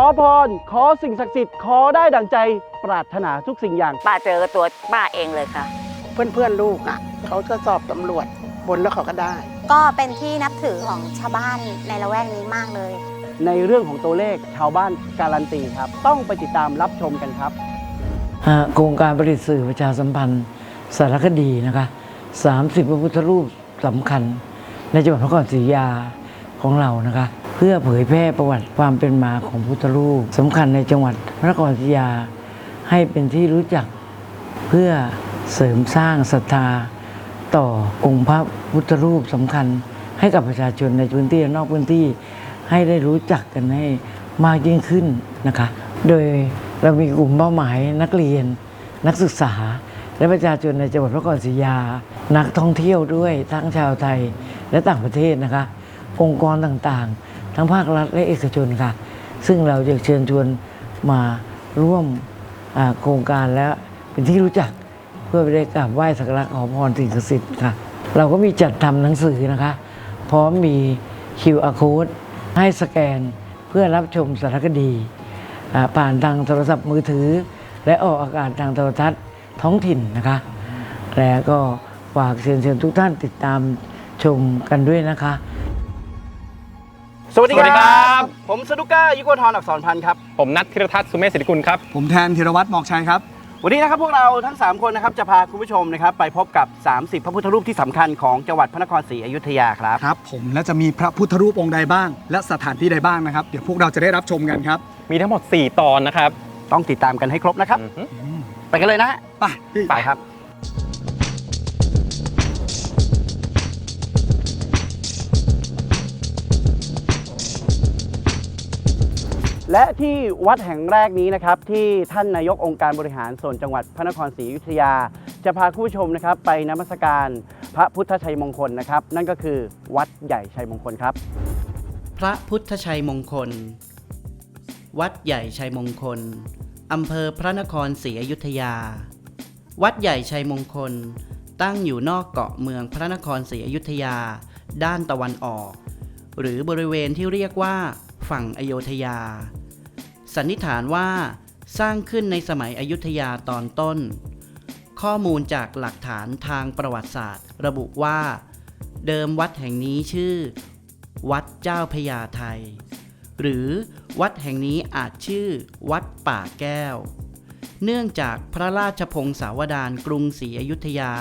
อพร ขอสิ่งศักดิ์สิทธิ์ ขอได้ดังใจปรารถนาทุกสิ่งอย่าง ป้าเจอตัวป้าเองเลยค่ะ เพื่อนๆลูกอะเขาจะสอบตำรวจบนแล้วเขาก็ได้ ก็เป็นที่นับถือของชาวบ้านในละแวกนี้มากเลย ในเรื่องของตัวเลขชาวบ้านการันตีครับ ต้องไปติดตามรับชมกันครับอ่าโครงการผลิตสื่อประชาสัมพันธ์ สารคดีนะคะ30 พระพุทธรูปสำคัญ ในจังหวัดพระนครศรีอยุธยาของเรานะคะ เพื่อเผยแพร่ประวัติความเป็นมาของพุทธรูปสำคัญในจังหวัดพระนครศรีอยุธยา ให้เป็นที่รู้จัก เพื่อเสริมสร้างศรัทธา ต่อองค์พระพุทธรูปสำคัญ ให้กับประชาชนในพื้นที่และนอกพื้นที่ ให้ได้รู้จักกันให้มากยิ่งขึ้นนะคะ โดยเรามีกลุ่มเป้าหมายนักเรียน นักศึกษา และประชาชนในจังหวัดพระนครศรีอยุธยา นักท่องเที่ยวด้วยทั้งชาวไทยและต่างประเทศนะคะ องค์กรต่างๆ ทั้งภาครัฐและเอกชนค่ะ ซึ่งเราจะเชิญชวนมาร่วมโครงการและเป็นที่รู้จักเพื่อไปได้กราบไหว้สักการะขอพรสิ่งศักดิ์สิทธิ์ค่ะ เราก็มีจัดทำหนังสือนะคะ พร้อมมี QR code ให้สแกนเพื่อรับชมสารคดี ผ่านทางโทรศัพท์มือถือ และออกอากาศทางโทรทัศน์ท้องถิ่นนะคะ และก็ฝากเชิญชิญทุกท่านติดตามชมกันด้วยนะคะ สวัสดีสวัสดีคครัรับบผมสนุก้ายุโกธรอักษรพันธ์ครับ ผมนัทธีรทัศน์สุเมธสิริกุลครับ ผมแทนธีรวัตรหมอกชัยครับ วันนี้นะครับพวกเราทั้ง 3 คนนะครับจะพาคุณผู้ชมนะครับไปพบกับ 30 พระพุทธรูปที่สำคัญของจังหวัดพระนครศรีอยุธยาครับ ครับ ผมและจะมีพระพุทธรูปองค์ใดบ้าง และสถานที่ใดบ้างนะครับ เดี๋ยวพวกเราจะได้รับชมกันครับ มีทั้งหมด 4 ตอนนะครับ ต้องติดตามกันให้ครบนะครับอือฮึไปกันเลยนะฮะไปพี่ไปครับ และที่วัดแห่งแรกนี้นะครับที่ท่านนายกองค์การบริหารส่วนจังหวัดพระนครศรีอยุธยา จะพาคุณผู้ชมนะครับไปนมัสการพระพุทธชัยมงคลนะครับ นั่นก็คือวัดใหญ่ชัยมงคลครับ พระพุทธชัยมงคล วัดใหญ่ชัยมงคลอำเภอพระนครศรีอยุธยา วัดใหญ่ชัยมงคล ตั้งอยู่นอกเกาะเมืองพระนครศรีอยุธยา ด้านตะวันออก หรือบริเวณที่เรียกว่าฝั่งอโยธยา สันนิษฐานว่าสร้างขึ้นในสมัยอยุธยาตอนต้น ข้อมูลจากหลักฐานทางประวัติศาสตร์ ระบุว่า เดิมวัดแห่งนี้ชื่อ วัดเจ้าพญาไทย หรือวัดแห่งนี้อาจชื่อ วัดป่าแก้ว เนื่องจากพระราชพงศาวดารกรุงศรีอยุธยา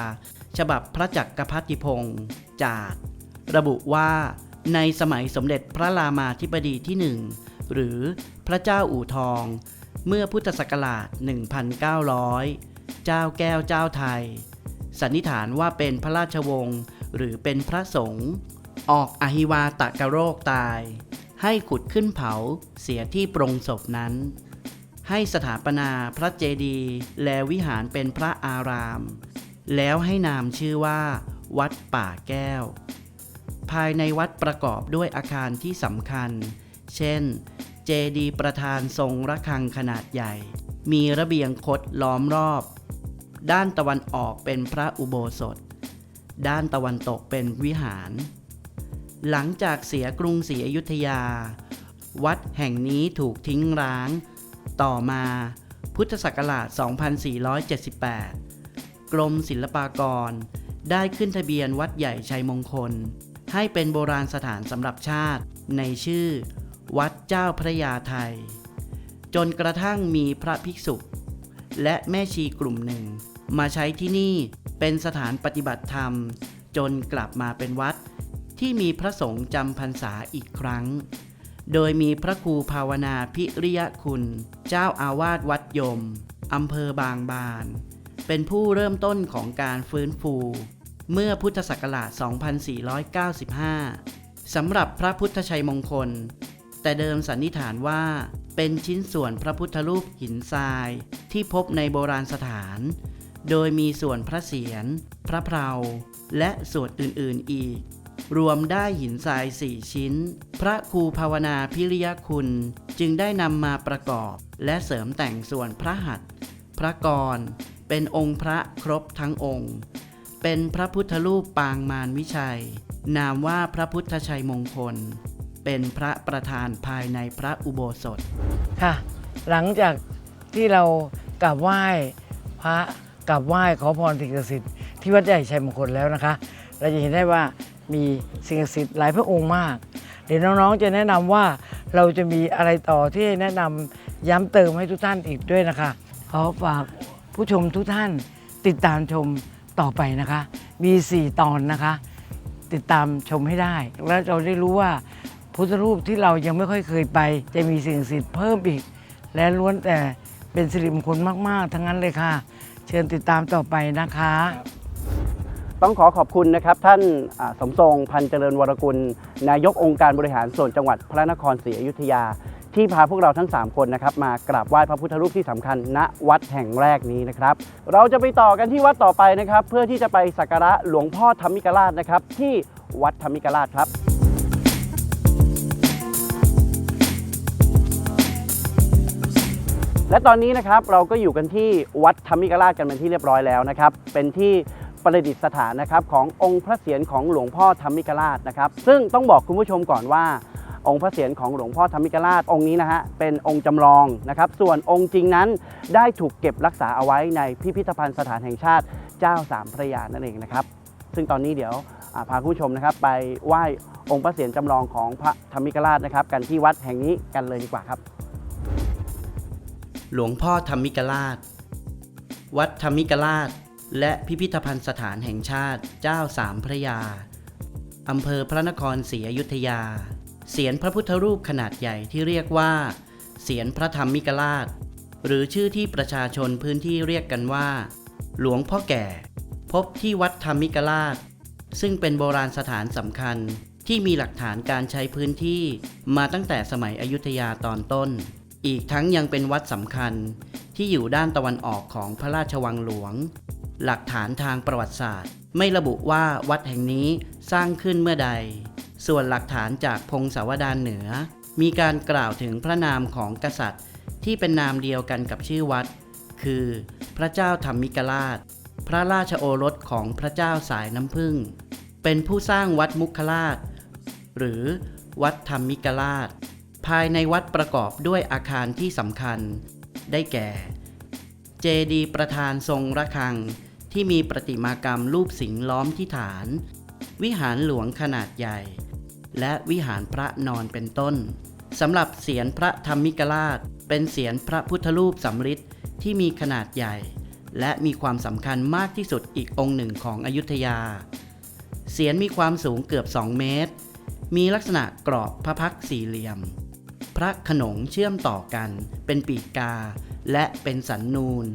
ฉบับพระจักรพรรดิพงศ์จาดระบุว่า ในสมัยสมเด็จพระรามาธิบดีที่หนึ่ง หรือพระเจ้าอู่ทอง เมื่อพุทธศักราช 1,900 เจ้าแก้วเจ้าไทย สันนิษฐานว่าเป็นพระราชวงศ์หรือเป็นพระสงฆ์ออกอหิวาตกะโรคตาย ให้ขุดขึ้นเผาเสียที่ปรงศพนั้น ให้สถาปนาพระเจดีย์และวิหารเป็นพระอาราม แล้วให้นามชื่อว่า วัดป่าแก้ว ภายในวัดประกอบด้วยอาคารที่สำคัญ เช่น เจดีประธานทรงระฆังขนาดใหญ่ มีระเบียงคดล้อมรอบ ด้านตะวันออกเป็นพระอุโบสถ ด้านตะวันตกเป็นวิหาร หลังจากเสียกรุงศรีอยุธยา วัดแห่งนี้ถูกทิ้งร้าง ต่อมาพุทธศักราช 2478 กรมศิลปากร ได้ขึ้นทะเบียนวัดใหญ่ชัยมงคล ให้เป็นโบราณสถานสำหรับชาติในชื่อ วัดเจ้าพระยาไทย จนกระทั่งมีพระภิกษุ และแม่ชีกลุ่มหนึ่ง มาใช้ที่นี่เป็นสถานปฏิบัติธรรม จนกลับมาเป็นวัดที่มีพระสงฆ์จำพรรษาอีกครั้ง โดยมีพระครูภาวนาพิริยคุณ เจ้าอาวาสวัดยมอำเภอบางบาน เป็นผู้เริ่มต้นของการฟื้นฟู เมื่อพุทธศักราช 2495 สำหรับพระพุทธชัยมงคล แต่เดิมสันนิษฐานว่า เป็นชิ้นส่วนพระพุทธรูปหินทราย ที่พบในโบราณสถาน โดยมีส่วนพระเศียร พระเพราและส่วนอื่นๆอีก รวมได้หินทรายสี่ชิ้น พระครูภาวนาพิริยคุณจึงได้นำมาประกอบ และเสริมแต่งส่วนพระหัตถ์พระกร เป็นองค์พระครบทั้งองค์ เป็นพระพุทธรูปปางมารวิชัย นามว่าพระพุทธชัยมงคล เป็นพระประธานภายในพระอุโบสถ ค่ะ หลังจากที่เรากราบไหว้พระกราบไหว้ขอพรสิ่งศักดิ์สิทธิ์ที่วัดใหญ่ชัยมงคลแล้วนะคะ เราจะเห็นได้ว่ามีสิ่งศักดิ์สิทธิ์หลายพระองค์มาก เดี๋ยวน้องๆจะแนะนำว่าเราจะมีอะไรต่อที่แนะนำย้ำเติมให้ทุกท่านอีกด้วยนะคะ ขอฝากผู้ชมทุกท่านติดตามชมต่อไปนะคะ มี 4 ตอนนะคะ ติดตามชมให้ได้ แล้วเราได้รู้ว่า พุทธรูปที่เรายังไม่ค่อยเคยไป จะมีสิ่งศักดิ์สิทธิ์เพิ่มอีก และล้วนแต่เป็นสิริมงคลมาก ๆ ทั้งนั้นเลยค่ะ เชิญติดตามต่อไปนะคะ ต้องขอขอบคุณนะครับท่านอ่าสมทรงพันเจริญวรกุล นายกองค์การบริหารส่วนจังหวัดพระนครศรีอยุธยา ที่พาพวกเราทั้ง 3 คนนะครับมากราบไหว้พระพุทธรูปที่สำคัญณวัดแห่งแรกนี้นะครับ เราจะไปต่อกันที่วัดต่อไปนะครับ เพื่อที่จะไปสักการะหลวงพ่อธรรมิกราชนะครับ ที่วัดธรรมิกราชครับ และตอนนี้นะครับเราก็อยู่กันที่วัดธรรมิกราชกันเป็นที่เรียบร้อยแล้วนะครับ เป็นที่ประดิษฐานนะครับขององค์พระเศียรของหลวงพ่อธรรมิกราชนะครับ ซึ่งต้องบอกคุณผู้ชมก่อนว่า องค์พระเศียรของหลวงพ่อธรรมิกราชองค์นี้นะฮะเป็นองค์จำลองนะครับ ส่วนองค์จริงนั้นได้ถูกเก็บรักษาเอาไว้ในพิพิธภัณฑ์สถานแห่งชาติเจ้าสามพระยานั่นเองนะครับ ซึ่งตอนนี้เดี๋ยวพาคุณผู้ชมนะครับไปไหว้องค์พระเศียรจำลองของพระธรรมิกราชนะครับ กันที่วัดแห่งนี้กันเลยดีกว่าครับ หลวงพ่อธรรมิกราช วัดธรรมิกราช และพิพิธภัณฑ์สถานแห่งชาติเจ้าสามพระยา อำเภอพระนครศรีอยุธยา เสียนพระพุทธรูปขนาดใหญ่ที่เรียกว่า เสียนพระธรรมิกราช หรือชื่อที่ประชาชนพื้นที่เรียกกันว่า หลวงพ่อแก่ พบที่วัดธรรมิกราช ซึ่งเป็นโบราณสถานสำคัญที่มีหลักฐานการใช้พื้นที่มาตั้งแต่สมัยอยุธยาตอนต้น อีกทั้งยังเป็นวัดสำคัญที่อยู่ด้านตะวันออกของพระราชวังหลวง หลักฐานทางประวัติศาสตร์ ไม่ระบุว่าวัดแห่งนี้สร้างขึ้นเมื่อใด ส่วนหลักฐานจากพงศาวดารเหนือ มีการกล่าวถึงพระนามของกษัตริย์ ที่เป็นนามเดียวกันกับชื่อวัด คือ พระเจ้าธรรมิกราช พระราชโอรสของพระเจ้าสายน้ำผึ้งเป็นผู้สร้างวัดมุขราช หรือวัดธรรมิกราช ภายในวัดประกอบด้วยอาคารที่สำคัญ ได้แก่ เจดีย์ประธานทรงระฆัง ที่มีประติมากรรมรูปสิงห์ล้อมที่ฐาน วิหารหลวงขนาดใหญ่ และวิหารพระนอนเป็นต้นสำหรับเสียนพระธรรมิกราช เป็นเสียนพระพุทธรูปสำริดที่มีขนาดใหญ่ และมีความสำคัญมากที่สุดอีกองค์หนึ่งของอยุธยา เสียนมีความสูงเกือบ 2 เมตร มีลักษณะกรอบพระพักตร์สี่เหลี่ยม พระขนงเชื่อมต่อกัน เป็นปีกกา และเป็นสันนูน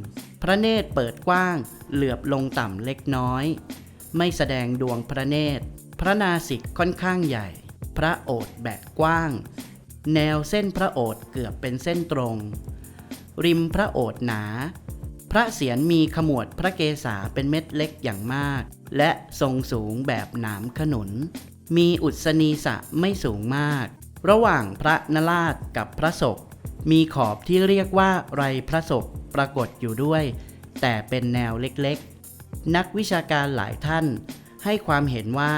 พระเนตรเปิดกว้าง เหลือบลงต่ำเล็กน้อย ไม่แสดงดวงพระเนตร พระนาสิกค่อนข้างใหญ่ พระโอษฐ์แบกกว้าง แนวเส้นพระโอษฐ์เกือบเป็นเส้นตรง ริมพระโอษฐ์หนา พระเศียรมีขมวดพระเกศาเป็นเม็ดเล็กอย่างมาก และทรงสูงแบบหนามขนุน มีอุศนีสะไม่สูงมาก ระหว่างพระนราชกับพระศก มีขอบที่เรียกว่าไรพระศกปรากฏอยู่ด้วย แต่เป็นแนวเล็กๆ นักวิชาการหลายท่าน ให้ความเห็นว่า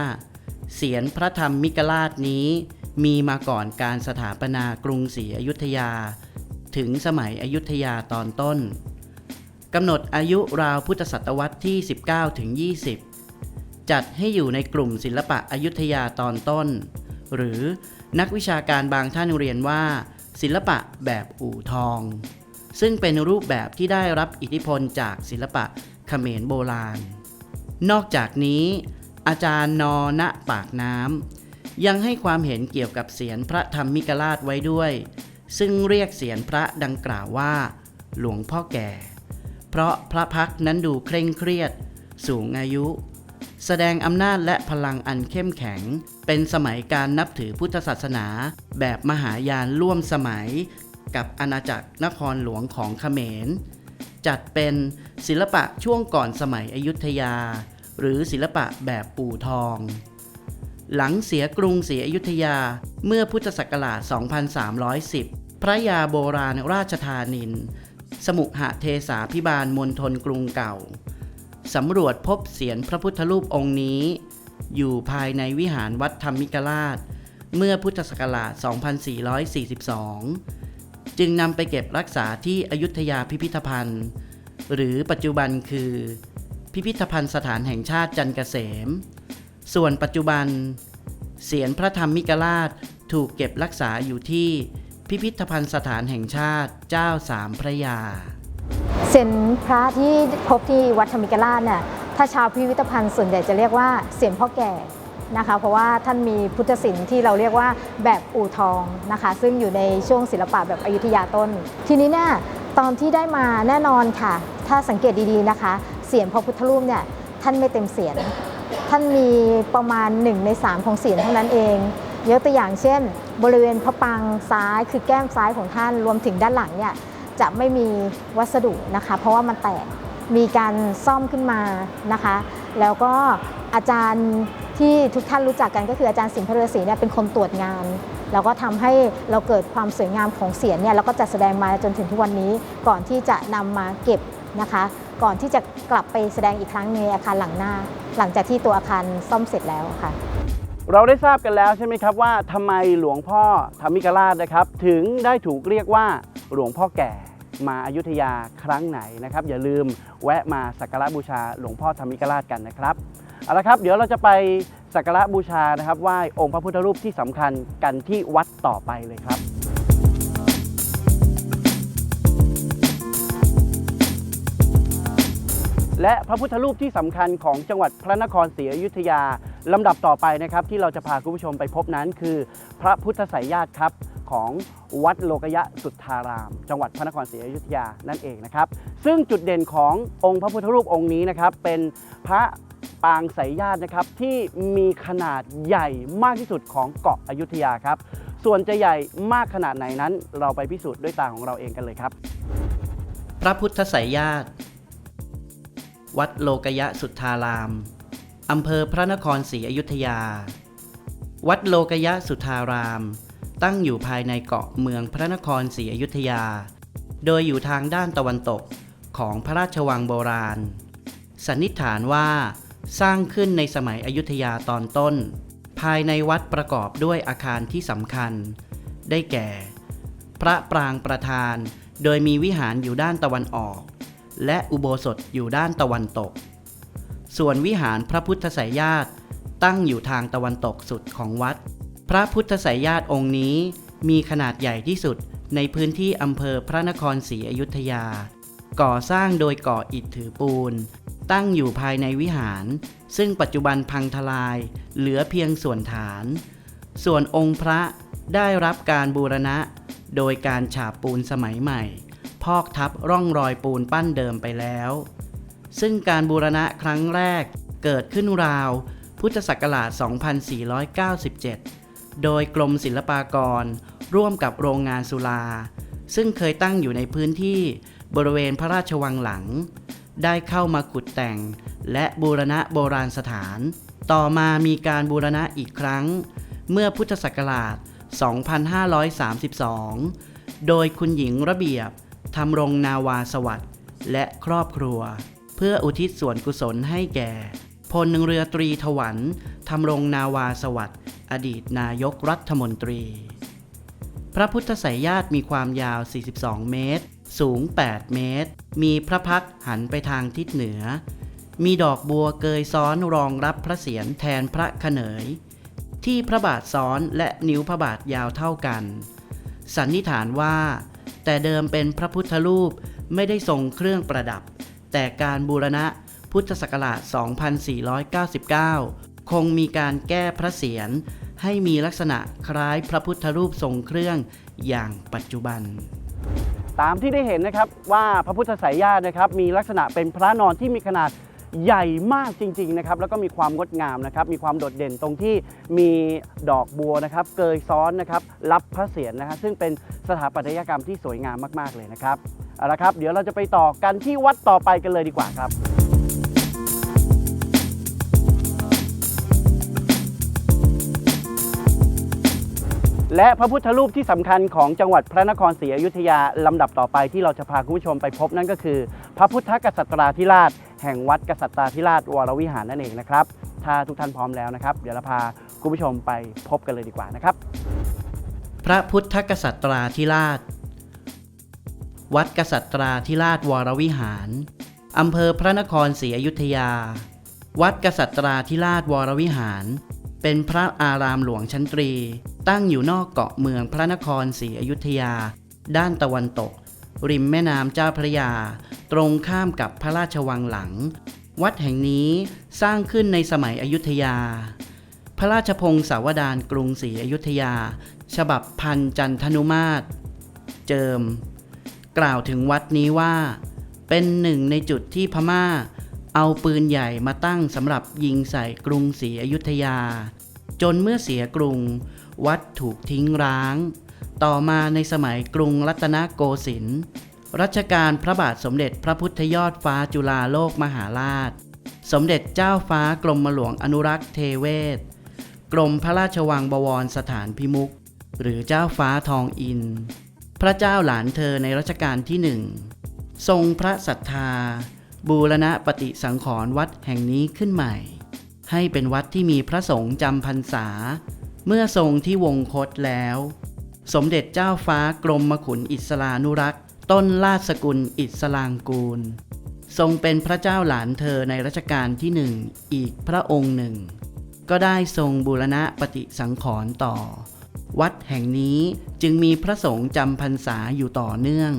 เสียนพระธรรมมิกราชนี้ มีมาก่อนการสถาปนากรุงศรีอยุธยา ถึงสมัยอยุธยาตอนต้นกำหนดอายุราวพุทธศตวรรษที่ 19ถึง20 จัดให้อยู่ในกลุ่มศิลปะอยุธยาตอนต้น หรือ นักวิชาการบางท่านเรียนว่า ศิลปะแบบอู่ทอง ซึ่งเป็นรูปแบบที่ได้รับอิทธิพลจากศิลปะเขมรโบราณ นอกจากนี้ อาจารย์นอณปากน้ำยังให้ความเห็นเกี่ยวกับเสียนพระธรรมมิกราชไว้ด้วย ซึ่งเรียกเสียนพระดังกล่าวว่า หลวงพ่อแก่ เพราะพระพักนั้นดูเคร่งเครียด สูงอายุ แสดงอำนาจและพลังอันเข้มแข็ง เป็นสมัยการนับถือพุทธศาสนา แบบมหายานร่วมสมัย กับอาณาจักรนครหลวงของเขมร จัดเป็นศิลปะช่วงก่อนสมัยอยุธยา หรือศิลปะแบบปูทอง หลังเสียกรุงศรีอยุธยาเมื่อพุทธศักราช 2310 พระยาโบราณราชธานิน สมุหเทสาพิบาลมณฑลกรุงเก่า สำรวจพบเสียนพระพุทธรูปองค์นี้ อยู่ภายในวิหารวัดธรรมิกราช เมื่อพุทธศักราช 2442 จึงนำไปเก็บรักษาที่อยุธยาพิพิธภัณฑ์ หรือปัจจุบันคือ พิพิธภัณฑ์สถานแห่งชาติจันเกษม ส่วนปัจจุบัน เสียนพระธรรมมิกราชถูกเก็บรักษาอยู่ที่พิพิธภัณฑ์สถานแห่งชาติเจ้าสามพระยา เสียนพระที่พบที่วัดธรรมิกราชเนี่ยถ้าชาวพิพิธภัณฑ์ส่วนใหญ่จะเรียกว่าเสียนพ่อแก่นะคะเพราะว่าท่านมีพุทธศิลป์ที่เราเรียกว่าแบบอู่ทองนะคะ ซึ่งอยู่ในช่วงศิลปะแบบอยุธยาต้น ทีนี้เนี่ยตอนที่ได้มาแน่นอนค่ะ ถ้าสังเกตดีๆนะคะ เสียนพระพุทธรูปเนี่ยท่านไม่เต็มเสียนท่านมีประมาณ 1 ใน 3 ของเสียนเท่านั้นเองยกตัวอย่างเช่น บริเวณพระปรางซ้ายคือแก้มซ้ายของท่านรวมถึงด้านหลังเนี่ย จะไม่มีวัสดุนะคะ เพราะว่ามันแตกมีการซ่อมขึ้นมานะคะ แล้วก็อาจารย์ที่ทุกท่านรู้จักกันก็คืออาจารย์สิงห์พระฤษีเนี่ยเป็นคนตรวจงานแล้วก็ทำให้เราเกิดความสวยงามของเสียนเนี่ยแล้วก็จัดแสดงมาจนถึงทุกวันนี้ก่อนที่จะนำมาเก็บนะคะ ก่อนที่จะกลับไปแสดงอีกครั้งในอาคารหลังหน้า หลังจากที่ตัวอาคารซ่อมเสร็จแล้วค่ะ เราได้ทราบกันแล้วใช่ไหมครับว่าทำไมหลวงพ่อธรรมิกราชนะครับ ถึงได้ถูกเรียกว่าหลวงพ่อแก่มาอายุทยาครั้งไหนนะครับ อย่าลืมแวะมาสักการะบูชาหลวงพ่อธรรมิกราชกันนะครับเอาละครับ เดี๋ยวเราจะไปสักการะบูชานะครับไหว้องค์พระพุทธรูปที่สำคัญกันที่วัดต่อไปเลยครับและพระพุทธรูปที่สำคัญของจังหวัดพระนครศรีอยุธยา ลำดับต่อไปนะครับที่เราจะพาคุณผู้ชมไปพบนั้นคือ พระพุทธไสยญาติครับของวัดโลกยะสุทธาราม จังหวัดพระนครศรีอยุธยานั่นเองนะครับ ซึ่งจุดเด่นขององค์พระพุทธรูปองค์นี้นะครับ เป็นพระปางไสยญาตินะครับที่มีขนาดใหญ่มากที่สุดของเกาะอยุธยาครับ ส่วนจะใหญ่มากขนาดไหนนั้น เราไปพิสูจน์ด้วยตาของเราเองกันเลยครับ พระพุทธไสยญาติ วัดโลกยะสุทธาราม อำเภอพระนครศรีอยุธยา วัดโลกยะสุทธาราม ตั้งอยู่ภายในเกาะเมืองพระนครศรีอยุธยา โดยอยู่ทางด้านตะวันตกของพระราชวังโบราณ สันนิษฐานว่า สร้างขึ้นในสมัยอยุธยาตอนต้น ภายในวัดประกอบด้วยอาคารที่สำคัญ ได้แก่ พระปรางประธาน โดยมีวิหารอยู่ด้านตะวันออก และอุโบสถอยู่ด้านตะวันตก ส่วนวิหารพระพุทธไสยญาติตั้งอยู่ทางตะวันตกสุดของวัด พระพุทธไสยญาติองค์นี้มีขนาดใหญ่ที่สุดในพื้นที่อำเภอพระนครศรีอยุธยา ก่อสร้างโดยก่ออิฐถือปูน ตั้งอยู่ภายในวิหาร ซึ่งปัจจุบันพังทลาย เหลือเพียงส่วนฐาน ส่วนองค์พระได้รับการบูรณะ โดยการฉาบปูนสมัยใหม่ พอกทับร่องรอยปูนปั้นเดิมไปแล้ว ซึ่งการบูรณะครั้งแรกเกิดขึ้นราว พุทธศักราช 2497 โดยกรมศิลปากร ร่วมกับโรงงานสุรา ซึ่งเคยตั้งอยู่ในพื้นที่บริเวณพระราชวังหลัง ได้เข้ามาขุดแต่ง และบูรณะโบราณสถาน ต่อมามีการบูรณะอีกครั้ง เมื่อพุทธศักราช 2532 โดยคุณหญิงระเบียบทำรงนาวาสวัสดิ์และครอบครัว เพื่ออุทิศส่วนกุศลให้แก่พลเรือตรีถวันทำรงนาวาสวัสดิ์อดีตนายกรัฐมนตรี พระพุทธไสยญาติมีความยาว 42 เมตร สูง 8 เมตร มีพระพักหันไปทางทิศเหนือ มีดอกบัวเกยซ้อนรองรับพระเศียรแทนพระขเนย ที่พระบาทซ้อนและนิ้วพระบาทยาวเท่ากัน สันนิษฐานว่า แต่เดิมเป็นพระพุทธรูปไม่ได้ทรงเครื่องประดับ แต่การบูรณะพุทธศักราช 2499 คงมีการแก้พระเศียรให้มีลักษณะคล้ายพระพุทธรูปทรงเครื่องอย่างปัจจุบัน ตามที่ได้เห็นนะครับว่าพระพุทธสายญาตินะครับมีลักษณะเป็นพระนอนที่มีขนาด ใหญ่มากจริงๆนะครับแล้วก็มีความงดงามนะครับมีความโดดเด่นตรงที่มีดอกบัวนะครับเกยซ้อนนะครับรับพระเศียรนะครับซึ่งเป็นสถาปัตยกรรมที่สวยงามมาก ๆเลยนะครับเอาละครับเดี๋ยวเราจะไปต่อกันที่วัดต่อไปกันเลยดีกว่าครับ และพระพุทธรูปที่สำคัญของจังหวัดพระนครศรีอยุธยาลำดับต่อไปที่เราจะพาคุณผู้ชมไปพบนั่นก็คือ พระพุทธกษัตราธิราช แห่งวัดกษัตราธิราชวรวิหารนั่นเองนะครับ ถ้าทุกท่านพร้อมแล้วนะครับ เดี๋ยวเราพาคุณผู้ชมไปพบกันเลยดีกว่านะครับ พระพุทธกษัตราธิราช วัดกษัตราธิราชวรวิหารอำเภอพระนครศรีอยุธยา วัดกษัตราธิราชวรวิหาร เป็นพระอารามหลวงชั้นตรี ตั้งอยู่นอกเกาะเมืองพระนครศรีอยุธยา ด้านตะวันตก ริมแม่น้ำเจ้าพระยา ตรงข้ามกับพระราชวังหลัง วัดแห่งนี้สร้างขึ้นในสมัยอยุธยา พระราชพงศาวดารกรุงศรีอยุธยา ฉบับพันจันทนุมาตร เจิม กล่าวถึงวัดนี้ว่า เป็นหนึ่งในจุดที่พม่า เอาปืนใหญ่มาตั้งสำหรับยิงใส่กรุงศรีอยุธยา จนเมื่อเสียกรุง วัดถูกทิ้งร้าง ต่อมาในสมัยกรุงรัตนโกสินทร์รัชกาลพระบาทสมเด็จพระพุทธยอดฟ้าจุฬาโลกมหาราช สมเด็จเจ้าฟ้ากรมหลวงอนุรักษ์เทเวศ กรมพระราชวังบวรสถานพิมุขหรือเจ้าฟ้าทองอิน พระเจ้าหลานเธอในรัชกาลที่หนึ่ง ทรงพระศรัทธา บูรณะปฏิสังขรณ์วัดแห่งนี้ขึ้นใหม่ ให้เป็นวัดที่มีพระสงฆ์จำพรรษา เมื่อทรงที่วงคตแล้ว สมเด็จเจ้าฟ้ากรมมขุนอิสลานุรักษ์ ต้นราชสกุลอิสลางกูล ทรงเป็นพระเจ้าหลานเธอในรัชกาลที่หนึ่งอีกพระองค์หนึ่ง ก็ได้ทรงบูรณะปฏิสังขรณ์ต่อ วัดแห่งนี้จึงมีพระสงฆ์จำพรรษาอยู่ต่อเนื่อง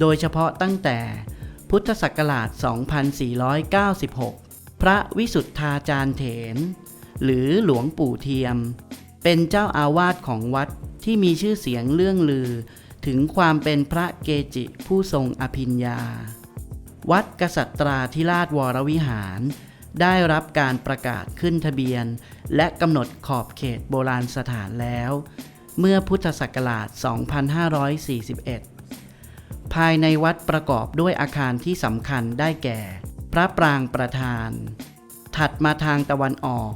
โดยเฉพาะตั้งแต่พุทธศักราช 2496 พระวิสุทธาจารย์เถน หรือหลวงปู่เทียม เป็นเจ้าอาวาสของวัด ที่มีชื่อเสียงเรื่องลือ ถึงความเป็นพระเกจิผู้ทรงอภิญญา วัดกษัตราธิราชวรวิหาร ได้รับการประกาศขึ้นทะเบียน และกำหนดขอบเขตโบราณสถานแล้ว เมื่อพุทธศักราช 2541 ภายในวัดประกอบด้วยอาคารที่สำคัญได้แก่ พระปรางประธาน ถัดมาทางตะวันออก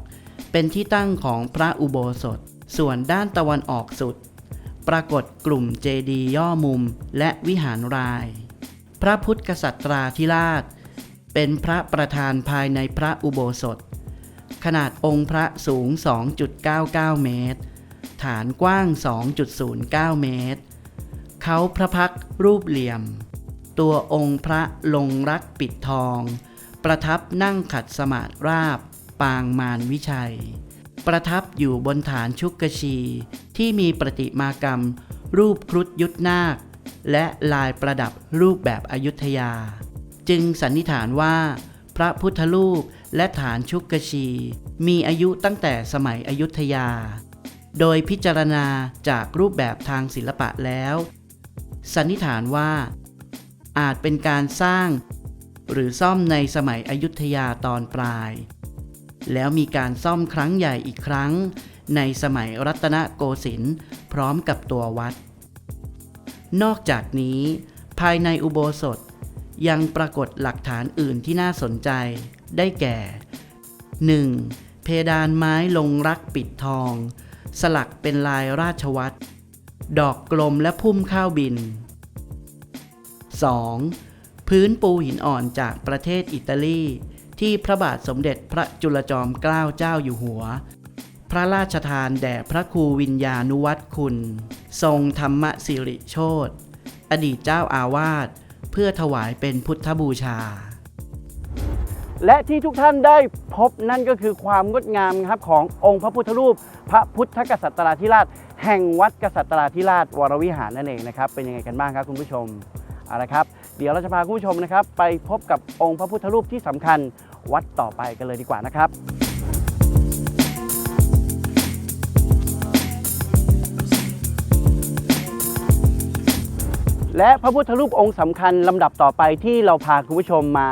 เป็นที่ตั้งของพระอุโบสถ ส่วนด้านตะวันออกสุด ปรากฏกลุ่มเจดีย์ย่อมุมและวิหารราย พระพุทธกษัตราธิราช เป็นพระประธานภายในพระอุโบสถ ขนาดองค์พระสูง 2.99 เมตร ฐานกว้าง 2.09 เมตร เขาพระพักร์รูปเหลี่ยม ตัวองค์พระลงรักปิดทอง ประทับนั่งขัดสมาธิราบ ปางมารวิชัย ประทับอยู่บนฐานชุกกชี ที่มีประติมากรรม รูปครุฑยุทธนาค และลายประดับรูปแบบอยุธยา จึงสันนิษฐานว่า พระพุทธรูปและฐานชุกกชี มีอายุตั้งแต่สมัยอยุธยา โดยพิจารณาจากรูปแบบทางศิลปะแล้ว สันนิษฐานว่า อาจเป็นการสร้าง หรือซ่อมในสมัยอยุธยาตอนปลาย แล้วมีการซ่อมครั้งใหญ่อีกครั้ง ในสมัยรัตนโกสินทร์พร้อมกับตัววัด นอกจากนี้ ภายในอุโบสถยังปรากฏหลักฐานอื่นที่น่าสนใจ ได้แก่ 1. เพดานไม้ลงรักปิดทอง สลักเป็นลายราชวัตรดอกกลมและพุ่มข้าวบิน 2. พื้นปูหินอ่อนจากประเทศอิตาลี ที่พระบาทสมเด็จพระจุลจอมเกล้าเจ้าอยู่หัว พระราชทานแด่พระครูวิญญาณุวัตรคุณ ทรงธรรมสิริโชตอดีตเจ้าอาวาสเพื่อถวายเป็นพุทธบูชา และที่ทุกท่านได้พบนั่นก็คือความงดงามครับขององค์พระพุทธรูป พระพุทธกษัตราธิราช แห่งวัดกษัตราธิราชวรวิหารนั่นเองนะครับ เป็นยังไงกันบ้างครับคุณผู้ชมเอาละครับ เดี๋ยวเราจะพาคุณผู้ชมนะครับ ไปพบกับองค์พระพุทธรูปที่สำคัญ วัดต่อไปกันเลยดีกว่านะครับและพระพุทธรูปองค์สำคัญลำดับต่อไปที่เราพาคุณผู้ชมมา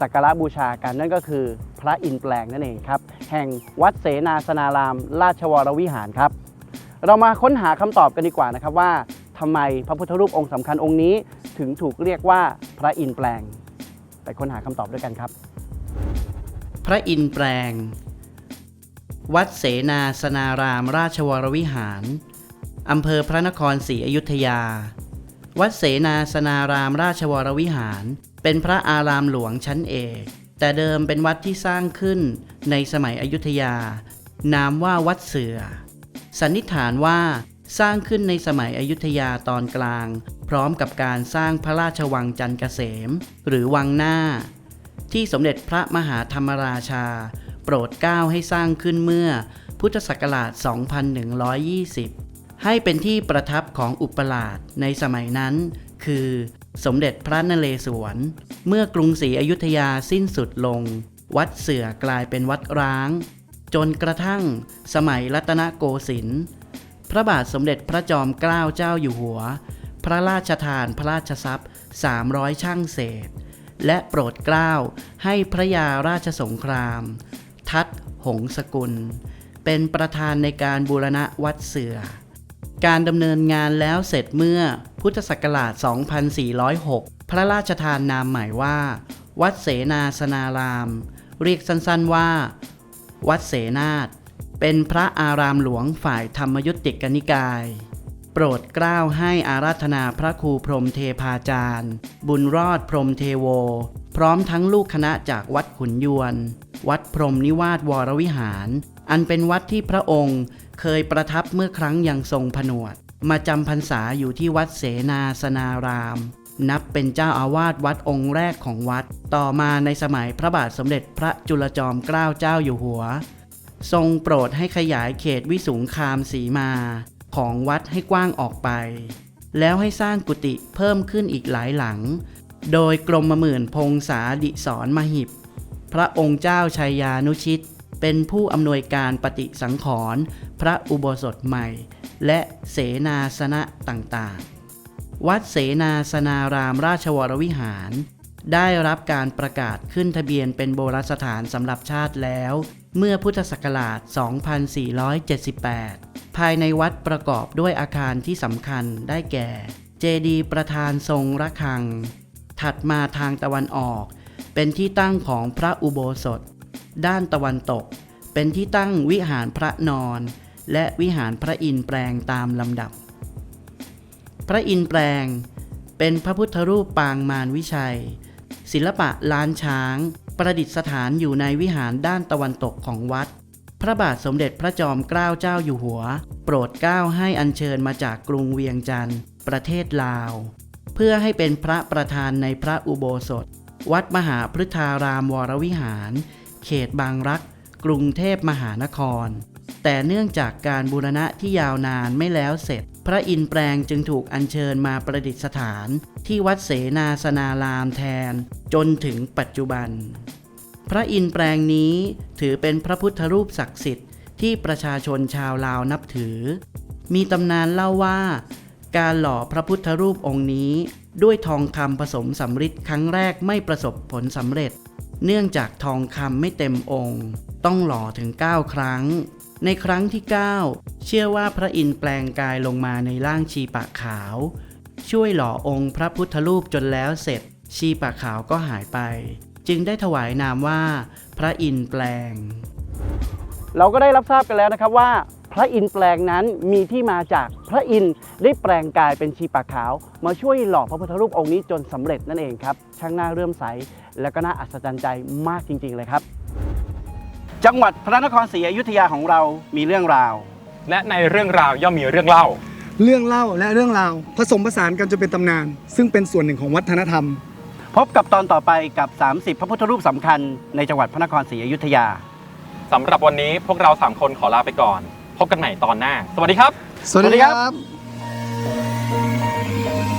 สักการะบูชากันนั่นก็คือพระอินทร์แปลงนั่นเองครับ แห่งวัดเสนาสนาราม ราชวรวิหารครับ เรามาค้นหาคำตอบกันดีกว่านะครับว่าทำไมพระพุทธรูปองค์สำคัญองค์นี้ ถึงถูกเรียกว่าพระอินทร์แปลง ไปค้นหาคำตอบด้วยกันครับ ระอินแปลง วัดเสนาสนารามราชวรวิหาร อำเภอพระนครศรีอยุธยา วัดเสนาสนารามราชวรวิหาร เป็นพระอารามหลวงชั้นเอก แต่เดิมเป็นวัดที่สร้างขึ้นในสมัยอยุธยา นามว่าวัดเสือ สันนิษฐานว่าสร้างขึ้นในสมัยอยุธยาตอนกลาง พร้อมกับการสร้างพระราชวังจันทร์เกษม หรือวังหน้า ที่สมเด็จพระมหาธรรมราชา โปรดเกล้าให้สร้างขึ้นเมื่อพุทธศักราช 2120 ให้เป็นที่ประทับของอุปราชในสมัยนั้น คือสมเด็จพระนเรศวร เมื่อกรุงศรีอยุธยาสิ้นสุดลง วัดเสือกลายเป็นวัดร้าง จนกระทั่งสมัยรัตนโกสินทร์พระบาทสมเด็จพระจอมเกล้าเจ้าอยู่หัว พระราชทานพระราชทรัพย์ 300 ช่างเศษ และโปรดเกล้าให้พระยาราชสงคราม ทัดหงสกุล เป็นประธานในการบูรณะวัดเสือ การดำเนินงานแล้วเสร็จเมื่อพุทธศักราช 2406 พระราชทานนามหม่ว่า วัดเสนาสนาราม เรียกสั้นๆว่า วัดเสนาถเป็นพระอารามหลวงฝ่ายธรรมยุติกนิกาย โปรดเกล้าให้อาราธนาพระครูพรมเทพาจารย์ บุญรอดพรมเทโว พร้อมทั้งลูกคณะจากวัดขุนยวน วัดพรมนิวาสวรวิหาร อันเป็นวัดที่พระองค์เคยประทับเมื่อครั้งยังทรงผนวด มาจำพรรษาอยู่ที่วัดเสนาสนาราม นับเป็นเจ้าอาวาสวัดองค์แรกของวัด ต่อมาในสมัยพระบาทสมเด็จพระจุลจอมเกล้าเจ้าอยู่หัว ทรงโปรดให้ขยายเขตวิสุงคามสีมา ของวัดให้กว้างออกไป แล้วให้สร้างกุฏิเพิ่มขึ้นอีกหลายหลัง โดยกรมหมื่นพงษาดิสอนมหิบ พระองค์เจ้าชัยยานุชิต เป็นผู้อำนวยการปฏิสังขรณ์พระอุโบสถใหม่ และเสนาสนะต่างๆ วัดเสนาสนารามราชวรวิหารได้รับการประกาศขึ้นทะเบียนเป็นโบราณสถานสำหรับชาติแล้ว เมื่อพุทธศักราช 2478 ภายในวัดประกอบด้วยอาคารที่สำคัญได้แก่ เจดีย์ประธานทรงระฆัง ถัดมาทางตะวันออก เป็นที่ตั้งของพระอุโบสถ ด้านตะวันตก เป็นที่ตั้งวิหารพระนอน และวิหารพระอินทร์แปลงตามลำดับ พระอินทร์แปลง เป็นพระพุทธรูปปางมารวิชัย ศิลปะล้านช้าง ประดิษฐานอยู่ในวิหารด้านตะวันตกของวัด พระบาทสมเด็จพระจอมเกล้าเจ้าอยู่หัว โปรดเกล้าให้อัญเชิญมาจากกรุงเวียงจันทร์ ประเทศลาว เพื่อให้เป็นพระประธานในพระอุโบสถ วัดมหาพฤทธารามวรวิหาร เขตบางรัก กรุงเทพมหานคร แต่เนื่องจากการบูรณะที่ยาวนานไม่แล้วเสร็จ ระอินแปลงจึงถูกอัญเชิญมาประดิษฐาน ที่วัดเสนาสนารามแทน จนถึงปัจจุบัน พระอินแปลงนี้ถือเป็นพระพุทธรูปศักดิ์สิทธิ์ที่ประชาชนชาวลาวนับถือ มีตำนานเล่าว่า การหล่อพระพุทธรูปองค์นี้ ด้วยทองคำผสมสำริดครั้งแรกไม่ประสบผลสำเร็จ เนื่องจากทองคำไม่เต็มองค์ ต้องหล่อถึง 9 ครั้ง ในครั้งที่ 9 เชื่อว่าพระอินทร์แปลงกายลงมาในร่างชีปะขาว ช่วยหล่อองค์พระพุทธรูปจนแล้วเสร็จ ชีปะขาวก็หายไป จึงได้ถวายนามว่า พระอินทร์แปลง เราก็ได้รับทราบกันแล้วนะครับว่า พระอินทร์แปลงนั้นมีที่มาจากพระอินทร์ได้แปลงกายเป็นชีปะขาว มาช่วยหล่อพระพุทธรูปองค์นี้จนสำเร็จนั่นเองครับช่างน่าเรื่อมใส และก็น่าอัศจรรย์ใจมากจริง ๆ เลยครับ จังหวัดพระนครศรีอยุธยาของเรามีเรื่องราว และในเรื่องราวย่อมมีเรื่องเล่า เรื่องเล่าและเรื่องราวผสมผสานกันจนเป็นตำนาน ซึ่งเป็นส่วนหนึ่งของวัฒนธรรม พบกับตอนต่อไปกับ 30 พระพุทธรูปสำคัญในจังหวัดพระนครศรีอยุธยาสำหรับวันนี้พวกเรา 3 คนขอลาไปก่อน พบกันใหม่ตอนหน้า สวัสดีครับ สวัสดีครับ